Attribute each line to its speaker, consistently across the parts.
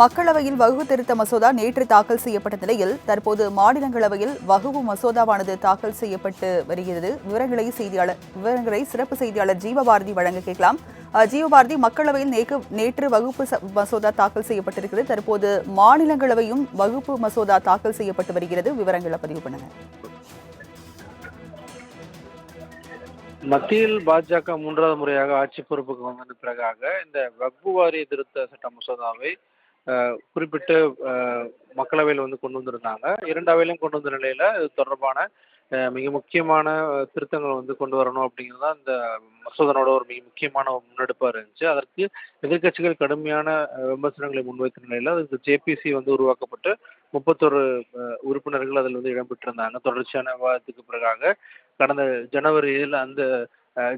Speaker 1: மக்களவையில் வகுப்பு திருத்த மசோதா நேற்று தாக்கல் செய்யப்பட்ட நிலையில் தற்போது மாநிலங்களவையில் வகுப்பு மசோதாவானது தாக்கல் செய்யப்பட்டு வருகிறது. விவரங்களை செய்தியாளர் விவரங்களை சிறப்பு செய்தியாளர் ஜீவபாரதி வழங்க கேட்கலாம். ஜீவபாரதி மக்களவையில் நேற்று வகுப்பு மசோதா தாக்கல் செய்யப்பட்டிருக்கிறது. தற்போது மாநிலங்களவையும் வகுப்பு மசோதா தாக்கல் செய்யப்பட்டு வருகிறது. விவரங்களை பதிவு பண்ணுங்க.
Speaker 2: மத்தியில் பாஜக மூன்றாவது முறையாக ஆட்சி பொறுப்புக்கு வந்த பிறகாக இந்த வக்பு வாரிய திருத்த சட்ட மசோதாவை குறிப்பிட்டு மக்களவையில் வந்து கொண்டு வந்திருந்தாங்க. இரண்டு அவையிலும் கொண்டு வந்த நிலையில் இது தொடர்பான மிக முக்கியமான திருத்தங்கள் வந்து கொண்டு வரணும் அப்படிங்கிறது தான் இந்த மசோதனோட ஒரு மிக முக்கியமான முன்னெடுப்பாக இருந்துச்சு. அதற்கு எதிர்க்கட்சிகள் கடுமையான விமர்சனங்களை முன்வைத்த நிலையில் அதுக்கு ஜேபிசி வந்து உருவாக்கப்பட்டு முப்பத்தொரு உறுப்பினர்கள் அதில் வந்து இடம்பெற்றிருந்தாங்க தொடர்ச்சியான விவாதத்துக்கு பிறகாக கடந்த ஜனவரியில் அந்த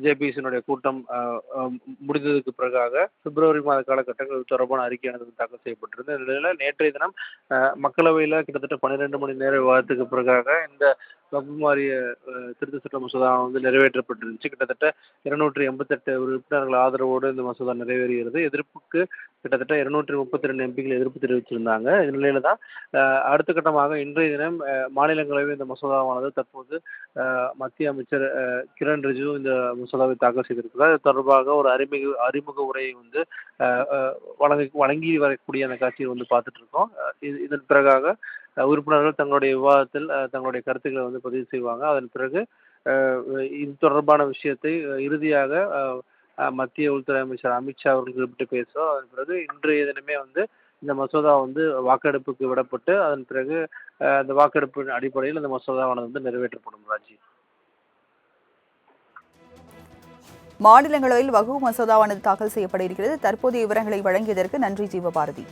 Speaker 2: ஜேபிசியினுடைய கூட்டம் அஹ், அஹ், முடிந்ததுக்கு பிறகாக பிப்ரவரி மாத காலகட்டங்கள் இது தொடர்பான அறிக்கையானது தாக்கல் செய்யப்பட்டிருந்த நிலையில் நேற்றைய தினம் அஹ், மக்களவையில் கிட்டத்தட்ட பன்னிரெண்டு மணி நேர விவாதத்துக்கு பிறகாக இந்த வக்பு திருத்த சட்ட மசோதா வந்து நிறைவேற்றப்பட்டிருந்துச்சு. கிட்டத்தட்ட இருநூற்றி எண்பத்தெட்டு உறுப்பினர்கள் ஆதரவோடு இந்த மசோதா நிறைவேறுகிறது. எதிர்ப்புக்கு கிட்டத்தட்ட இருநூற்றி முப்பத்தி ரெண்டு எம்பிகள் எதிர்ப்பு தெரிவிச்சிருந்தாங்க. இந்த நிலையில தான் அடுத்த கட்டமாக இன்றைய தினம் மாநிலங்களவை இந்த மசோதாவானது தற்போது மத்திய அமைச்சர் கிரண் ரிஜிஜு இந்த மசோதாவை தாக்கல் செய்திருக்கிறார். இது தொடர்பாக ஒரு அறிமுக அறிமுக உரையை வந்து அஹ், வழங்கி வழங்கி வரக்கூடிய அந்த காட்சியை வந்து பார்த்துட்டு இருக்கோம். இதன் பிறகாக உறுப்பினர்கள் தங்களுடைய விவாதத்தில் தங்களுடைய கருத்துக்களை வந்து பதிவு செய்வாங்க. அதன் பிறகு இது தொடர்பான விஷயத்தை இறுதியாக மத்திய உள்துறை அமைச்சர் அமித்ஷா அவர்கள் குறிப்பிட்டு பேசுவோம் அதன் பிறகு இன்றைய தினமே வந்து இந்த மசோதா வந்து வாக்கெடுப்புக்கு விடப்பட்டு அதன் பிறகு அந்த வாக்கெடுப்பின் அடிப்படையில் இந்த மசோதாவானது வந்து நிறைவேற்றப்படும் ராஜி.
Speaker 1: மாநிலங்களவையில் வகு மசோதாவானது தாக்கல் செய்யப்பட இருக்கிறது. தற்போதைய விவரங்களை வழங்கியதற்கு நன்றி ஜீவபாரதி.